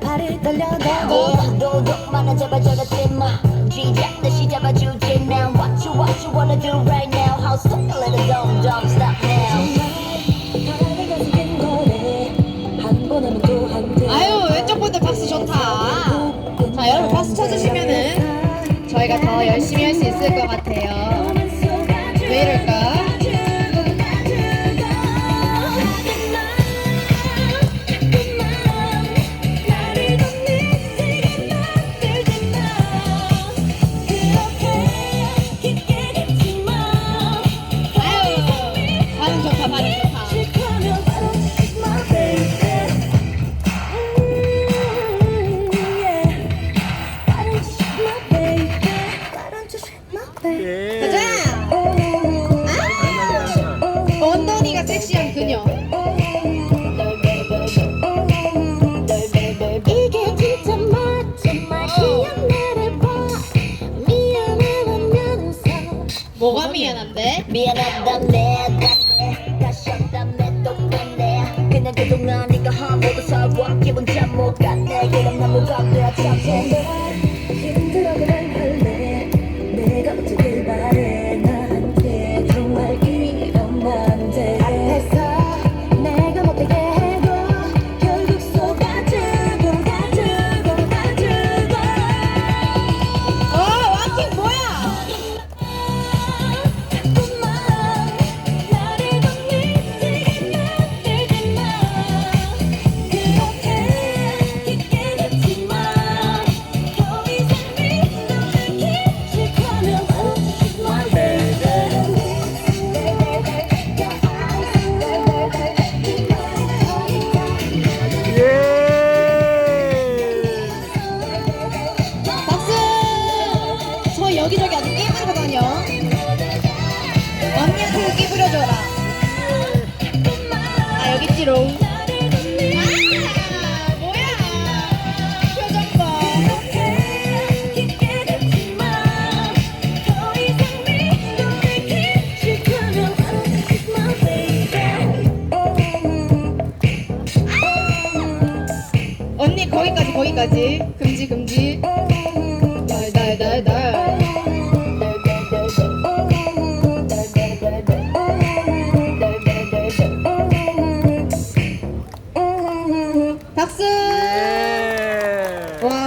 다리 발을 떨려대고. 도둑 많아 제발 저러지 마. 쥐잡 듯이 잡아주지 now. What you what you wanna do right now? How stuck a little dumb dumb stop now. 아유 왼쪽 분들 박수 좋다. 자 여러분 박수 쳐주시면은 저희가 더 열심히 할 수 있을 것 같아요. 반응 좋다 반응 좋다. 가자. 원돈이가 섹시한 그녀. 이게 진짜 멋진 말이야 나를 봐 미안해 하면서 뭐가 미안한데? 그냥 그동안 네가 한 모든 살과 기분 잠못 갔네 난 뭐가 돼야 참새 여기저기 아주 다녀. 언니한테 끼 부려줘라. 아 여기 있지롱. 아 거기까지 거기까지 금지 금지.